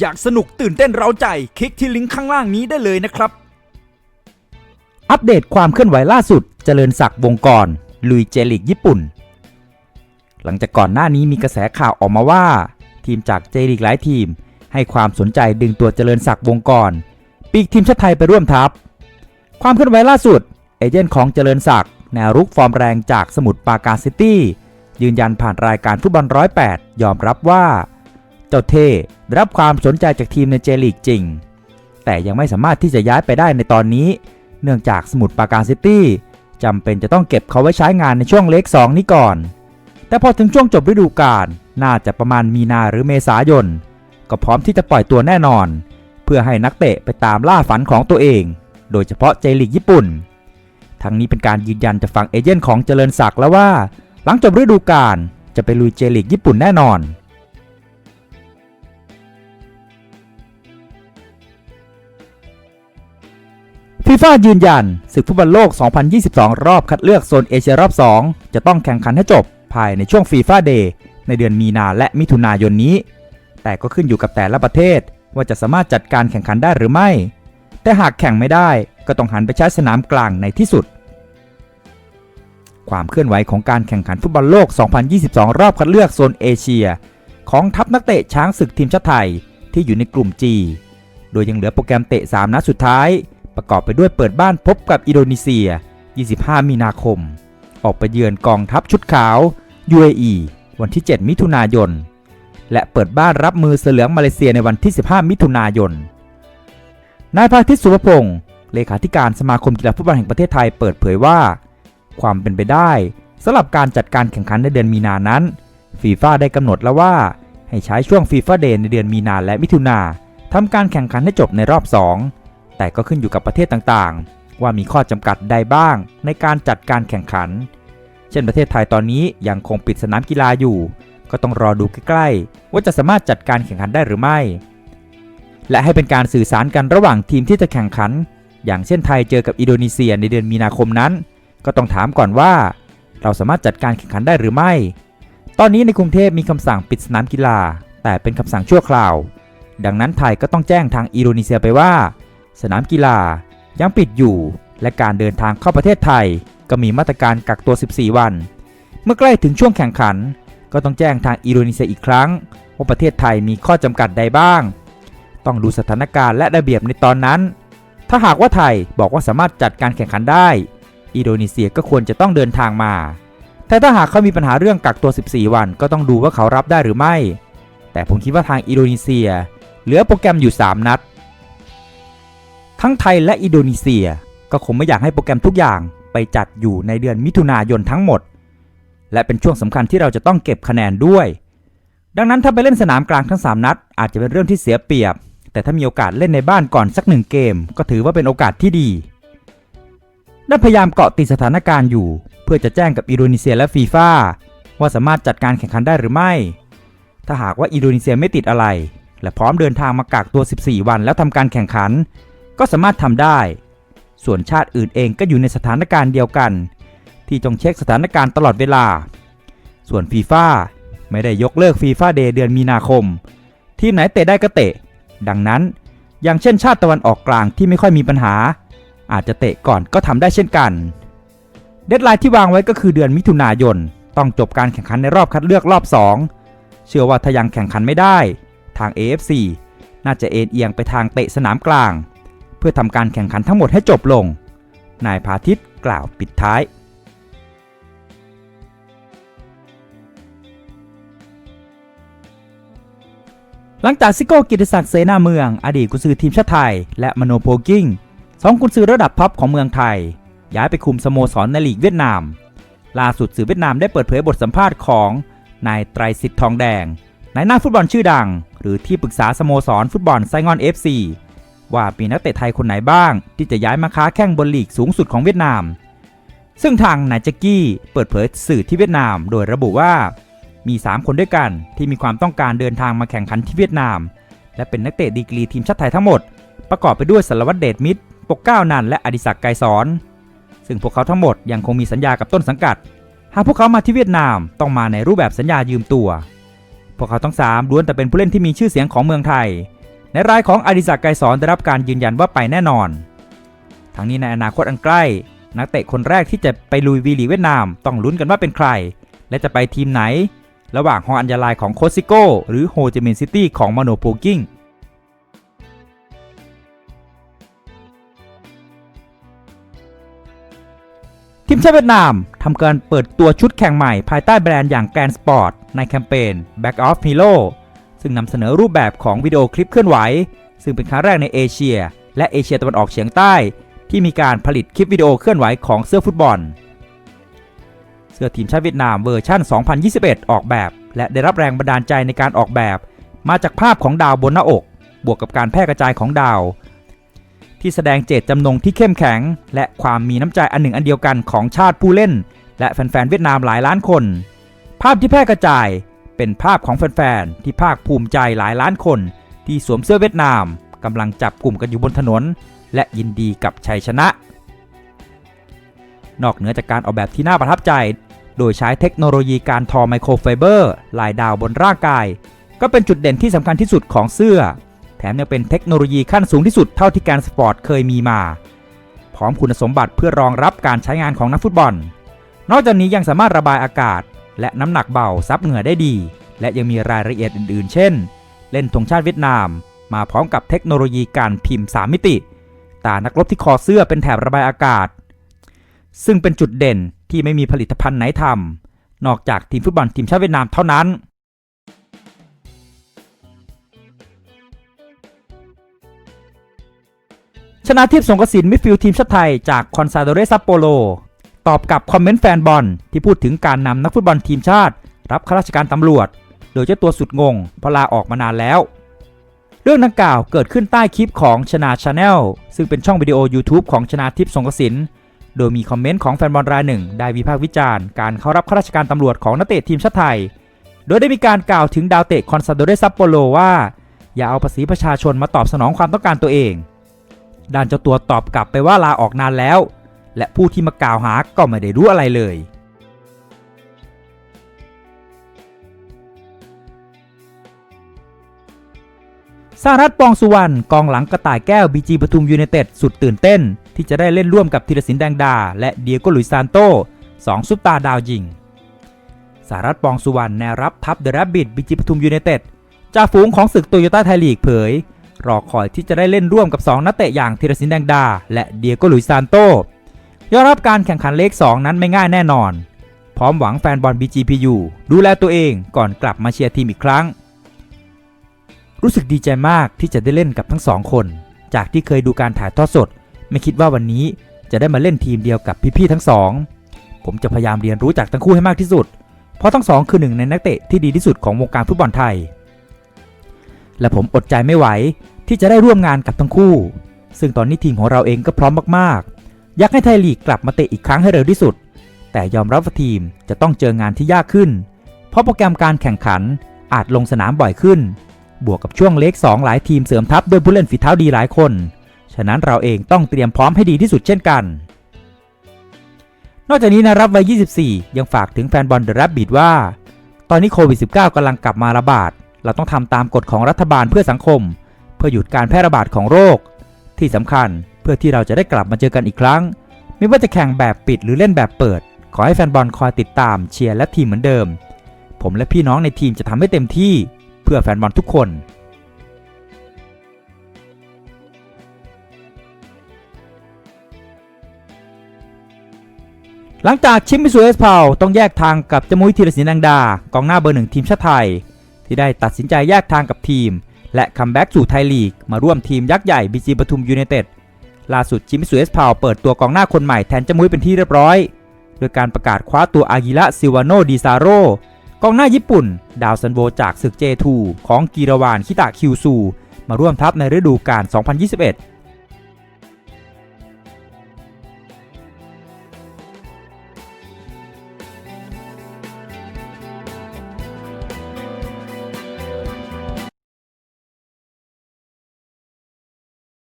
อยากสนุกตื่นเต้นเร้าใจ คลิกที่ลิงก์ข้างล่างนี้ได้เลยนะครับ อัปเดตความเคลื่อนไหวล่าสุด เจริญศักดิ์วงกรลุยเจลิกญี่ปุ่น หลังจากก่อนหน้านี้มีกระแสข่าวออกมาว่า ทีมจากเจลิกหลายทีม ให้ความสนใจดึงตัวเจริญศักดิ์วงกรปีกทีมชาติไทยไปร่วมทัพ ความเคลื่อนไหวล่าสุด เอเจนต์ของเจริญศักดิ์แนวรุกฟอร์มแรงจากสมุทรปราการซิตี้ยืนยันผ่านรายการฟุตบอลร้อยแปดยอมรับว่า จ้าเท่รับความสนใจจากทีมในเจลีกจริง แต่ยังไม่สามารถที่จะย้ายไปได้ในตอนนี้ เนื่องจากสมุทรปราการซิตี้จำเป็นจะต้องเก็บเขาไว้ใช้งานในช่วงเล็ก2นี้ก่อน แต่พอถึงช่วงจบฤดูกาลน่าจะประมาณมีนาหรือเมษายน ก็พร้อมที่จะปล่อยตัวแน่นอน เพื่อให้นักเตะไปตามล่าฝันของตัวเอง โดยเฉพาะเจลีกญี่ปุ่น ทั้งนี้เป็นการยืนยันจากฝั่งเอเจนต์ของเจริญศักดิ์แล้วว่า หลังจบฤดูกาลจะไปลุยเจลีกญี่ปุ่นแน่นอน ฟีฟ่ายืนยันศึกฟุตบอลโลก 2022 รอบคัดเลือกโซนเอเชียรอบ 2 จะต้องแข่งขันให้จบภายในช่วงฟีฟ่าเดย์ในเดือนมีนาและมิถุนายนนี้ แต่ก็ขึ้นอยู่กับแต่ละประเทศว่าจะสามารถจัดการแข่งขันได้หรือไม่ แต่หากแข่งไม่ได้ก็ต้องหันไปใช้สนามกลางในที่สุด ความเคลื่อนไหวของการแข่งขันฟุตบอลโลก 2022 รอบคัดเลือกโซนเอเชีย ของทัพนักเตะช้างศึกทีมชาติไทยที่อยู่ในกลุ่ม G โดยยังเหลือโปรแกรมเตะ 3 นัดสุดท้าย ประกอบไปด้วยเปิดบ้านพบกับอินโดนีเซีย 25 มีนาคม ออกไปเยือนกองทัพชุดขาว UAE วันที่ 7 มิถุนายน และเปิดบ้านรับมือเสือเหลืองมาเลเซียในวันที่ 15 มิถุนายน นายพาทิตสุภพงศ์เลขาธิการสมาคมกีฬาฟุตบอลแห่งประเทศไทยเปิดเผยว่า ความเป็นไปได้สำหรับการจัดการแข่งขันในเดือนมีนานั้นฟีฟ่าได้กำหนดแล้วว่า ให้ใช้ช่วงฟีฟ่าเดย์ในเดือนมีนาและมิถุนาทำการแข่งขันให้จบในรอบ 2 แต่ก็ขึ้นอยู่กับประเทศต่างๆ ว่ามีข้อจำกัดใดบ้างในการจัดการแข่งขัน เช่นประเทศไทยตอนนี้ยังคงปิดสนามกีฬาอยู่ ก็ต้องรอดูใกล้ๆ ว่าจะสามารถจัดการแข่งขันได้หรือไม่ และให้เป็นการสื่อสารกันระหว่างทีมที่จะแข่งขัน อย่างเช่นไทยเจอกับอินโดนีเซียในเดือนมีนาคมนั้น ก็ต้องถามก่อนว่า เราสามารถจัดการแข่งขันได้หรือไม่ ตอนนี้ในกรุงเทพมีคำสั่งปิดสนามกีฬา แต่เป็นคำสั่งชั่วคราว ดังนั้นไทยก็ต้องแจ้งทางอินโดนีเซียไปว่า สนามกีฬายังปิดอยู่ และการเดินทางเข้าประเทศไทย ก็มีมาตรการกักตัว 14 วัน เมื่อใกล้ถึงช่วงแข่งขัน ก็ต้องแจ้งทางอินโดนีเซียอีกครั้งว่าประเทศไทยมีข้อจำกัดใดบ้าง ต้องดูสถานการณ์และระเบียบในตอนนั้น ถ้าหากว่าไทยบอกว่าสามารถจัดการแข่งขันได้ อินโดนีเซียก็ควรจะต้องเดินทางมา แต่ถ้าหากเขามีปัญหาเรื่องกักตัว 14 วัน ก็ต้องดูว่าเขารับได้หรือไม่ แต่ผมคิดว่าทางอินโดนีเซีย เหลือโปรแกรมอยู่ 3 นัด ทั้งไทยและอินโดนีเซีย ก็คงไม่อยากให้โปรแกรมทุกอย่างไปจัดอยู่ในเดือนมิถุนายนทั้งหมด และเป็นช่วงสำคัญที่เราจะต้องเก็บคะแนนด้วย ดังนั้นถ้าไปเล่นสนามกลางทั้ง 3 นัด อาจจะเป็นเรื่องที่เสียเปรียบ แต่ถ้ามีโอกาสเล่นในบ้านก่อนสักหนึ่งเกม ก็ถือว่าเป็นโอกาสที่ดีได้พยายามเกาะติดสถานการณ์อยู่ เพื่อจะแจ้งกับอินโดนีเซียและฟีฟ่าว่าสามารถจัดการแข่งขันได้หรือไม่ ถ้าหากว่าอินโดนีเซียไม่ติดอะไร และพร้อมเดินทางมากักตัว 14 วันแล้วทำการแข่งขัน ก็สามารถทำได้ ส่วนชาติอื่นเองก็อยู่ในสถานการณ์เดียวกัน ที่ต้องเช็คสถานการณ์ตลอดเวลา ส่วนฟีฟ่าไม่ได้ยกเลิกฟีฟ่าเดย์เดือนมีนาคม ทีมไหนเตะได้ก็เตะ ดังนั้น อย่างเช่นชาติตะวันออกกลางที่ไม่ค่อยมีปัญหา อาจจะเตะก่อนก็ทำได้เช่นกัน เดดไลน์ที่วางไว้ก็คือเดือนมิถุนายน ต้องจบการแข่งขันในรอบคัดเลือกรอบ 2 เชื่อว่าถ้ายังแข่งขันไม่ได้ ทาง AFC น่าจะเอ็นเอียงไปทางเตะสนามกลาง พื่อทำการแข่งขันทั้งหมดให้จบลง นายพาทิตกล่าวปิดท้ายหลังจากซิโก้กิติศักดิ์เสนาเมือง อดีตกุนซือทีมชาติไทย และมโนโพกิ้งสองกุนซือระดับท็อปของเมืองไทย ย้ายไปคุมสโมสรในลีกเวียดนาม ล่าสุดสื่อเวียดนามได้เปิดเผยบทสัมภาษณ์ของนายไตรสิทธิ์ทองแดงนายหน้าฟุตบอลชื่อดัง หรือที่ปรึกษาสโมสรฟุตบอลไซงอน FC ว่ามีนักเตะไทยคนไหนบ้าง ที่จะย้ายมาค้าแข่งบนลีกสูงสุดของเวียดนาม ซึ่งทางนายจกกี้เปิดเผยสื่อที่เวียดนาม โดยระบุว่า มี 3 คนด้วยกันที่มีความต้องการเดินทางมาแข่งขันที่เวียดนาม และเป็นนักเตะดีกรีทีมชาติไทยทั้งหมด ประกอบไปด้วยสารวัตรเดชมิตร ปกเก้านันและอดิศักดิ์ไกรสอน ซึ่งพวกเขาทั้งหมดยังคงมีสัญญากับต้นสังกัด หากพวกเขามาที่เวียดนามต้องมาในรูปแบบสัญญายืมตัวพวกเขาทั้งสามล้วนแต่เป็นผู้เล่นที่มีชื่อเสียงของเมืองไทย ในรายของอดิศักดิ์ไกรสอนได้รับการยืนยันว่าไปแน่นอน ทั้งนี้ในอนาคตอันใกล้ นักเตะคนแรกที่จะไปลุยวีลีเวียดนาม ต้องลุ้นกันว่าเป็นใคร และจะไปทีมไหน ระหว่างฮออัญญาลายของโคซิโกหรือโฮจิมินห์ซิตี้ของมาโนโปกิ้งทีมชาติเวียดนามทำการเปิดตัวชุดแข่งใหม่ภายใต้แบรนด์อย่างแกรนสปอร์ตในแคมเปญ Back of Hero ซึ่งนำเสนอรูปแบบของวิดีโอคลิปเคลื่อนไหว ซึ่งเป็นครั้งแรกในเอเชีย และเอเชียตะวันออกเฉียงใต้ ที่มีการผลิตคลิปวิดีโอเคลื่อนไหวของเสื้อฟุตบอล เสื้อทีมชาติเวียดนามเวอร์ชัน2021 ออกแบบ และได้รับแรงบันดาลใจในการออกแบบ มาจากภาพของดาวบนหน้าอก บวกกับการแพร่กระจายของดาว ที่แสดงเจตจำนงที่เข้มแข็ง และความมีน้ำใจอันหนึ่งอันเดียวกันของชาติผู้เล่น และแฟนๆเวียดนามหลายล้านคน ภาพที่แพร่กระจาย เป็นภาพของแฟนๆ ที่ภาคภูมิใจหลายล้านคน ที่สวมเสื้อเวียดนามกำลังจับกลุ่มกันอยู่บนถนน และยินดีกับชัยชนะ นอกเหนือจากการออกแบบที่น่าประทับใจ โดยใช้เทคโนโลยีการทอไมโครไฟเบอร์ลายดาวบนร่างกาย ก็เป็นจุดเด่นที่สำคัญที่สุดของเสื้อ แถมยังเป็นเทคโนโลยีขั้นสูงที่สุดเท่าที่การสปอร์ตเคยมีมา พร้อมคุณสมบัติเพื่อรองรับการใช้งานของนักฟุตบอล นอกจากนี้ยังสามารถระบายอากาศ และน้ำหนักเบาซับเหงื่อได้ดี และยังมีรายละเอียดอื่น ๆ เช่น เล่นธงชาติเวียดนาม มาพร้อมกับเทคโนโลยีการพิมพ์ 3 มิติ ตานักรบที่คอเสื้อเป็นแถบระบายอากาศ ซึ่งเป็นจุดเด่นที่ไม่มีผลิตภัณฑ์ไหนทำนอกจากทีมฟุตบอลทีมชาติเวียดนามเท่านั้นชนะทิพย์สงกระสินมิดฟิลด์ทีมชาติไทยจากคอนซาโดเรซัปโปโล ตอบกับคอมเมนต์แฟนบอลที่พูดถึงการนำนักฟุตบอลทีมชาติ รับข้าราชการตำรวจ โดยเจ้าตัวสุดงงเพราะลาออกมานานแล้ว เรื่องดังกล่าวเกิดขึ้นใต้คลิปของชนาชาแนลซึ่งเป็นช่องวิดีโอ YouTube ของชนาทิพย์สงกสินโดยมีคอมเมนต์ของแฟนบอลรายหนึ่ง ได้วิพากษ์วิจารณ์การเข้ารับข้าราชการตำรวจของนักเตะทีมชาติไทย โดยได้มีการกล่าวถึงดาวเตะคอนซาโดเรซัปโปโลว่า อย่าเอาภาษีประชาชนมาตอบสนองความต้องการตัวเองด้านเจ้าตัวตอบกลับไปว่าลาออกนานแล้ว และผู้ที่มากล่าวหาก็ไม่ได้รู้อะไรเลยสหรัฐปองสุวรรณกองหลังกระต่ายแก้วบีจีปทุมยูไนเต็ดสุดตื่นเต้น ที่จะได้เล่นร่วมกับธีรศิลปแดงดา และเดียโกหลุยซานโตสองซุปตาร์ดาวยิงสหรัฐปองสุวรรณแนวรับทัพเดอะแรบบิทบีจีปทุมยูไนเต็ดจ่าฝูงของศึกโตโยต้าไทยลีกเผยรอคอยที่จะได้เล่นร่วมกับ 2 นักเตะอย่างธีรศิลปแดงดา และเดียโกหลุยซานโต ยอมรับการแข่งขันเลข 2 นั้นไม่ง่ายแน่นอน พร้อมหวังแฟนบอล BGPU ดูแลตัวเองก่อนกลับมาเชียร์ทีมอีกครั้ง รู้สึกดีใจมากที่จะได้เล่นกับทั้งสองคน จากที่เคยดูการถ่ายทอดสด ไม่คิดว่าวันนี้จะได้มาเล่นทีมเดียวกับพี่ๆทั้งสอง ผมจะพยายามเรียนรู้จากทั้งคู่ให้มากที่สุด เพราะทั้งสองคือหนึ่งในนักเตะที่ดีที่สุดของวงการฟุตบอลไทย และผมอดใจไม่ไหวที่จะได้ร่วมงานกับทั้งคู่ ซึ่งตอนนี้ทีมของเราเองก็พร้อมมากๆ อยากให้ไทยลีกกลับมาเตะอีกครั้งให้เร็วที่สุด แต่ยอมรับว่าทีมจะต้องเจองานที่ยากขึ้น เพราะโปรแกรมการแข่งขันอาจลงสนามบ่อยขึ้น บวกกับช่วงเล็ก2หลายทีมเสริมทัพด้วยผู้เล่นฝีเท้าดีหลายคน ฉะนั้นเราเองต้องเตรียมพร้อมให้ดีที่สุดเช่นกัน นอกจากนี้นะรับวัย 24 ยังฝากถึงแฟนบอลเดอะแรบบิดว่า ตอนนี้โควิด -19 กำลังกลับมาระบาด เราต้องทำตามกฎของรัฐบาลเพื่อสังคม เพื่อหยุดการแพร่ระบาดของโรค ที่สำคัญ เพื่อที่เราจะได้กลับมาเจอกันอีกครั้ง ไม่ว่าจะแข่งแบบปิดหรือเล่นแบบเปิด ขอให้แฟนบอลคอยติดตามเชียร์และทีมเหมือนเดิม ผมและพี่น้องในทีมจะทำให้เต็มที่เพื่อแฟนบอลทุกคนหลังจากชิมมิสูเอสเพาต้องแยกทางกับจมุยธีรศิลป์ดังดากองหน้าเบอร์หนึ่งทีมชาติไทย ที่ได้ตัดสินใจแยกทางกับทีม และคัมแบ็กสู่ไทยลีก มาร่วมทีมยักษ์ใหญ่บีจีปทุมยูไนเต็ด ล่าสุดชิมิสุเอสพาวเปิดตัวกองหน้าคนใหม่แทนจมุยเป็นที่เรียบร้อย โดยการประกาศคว้าตัวอากิระซิวาโนดิซาโรกองหน้าญี่ปุ่น ดาวซันโบจากศึกเจทูของกีรวานคิตะคิวซู มาร่วมทัพในฤดูกาล2021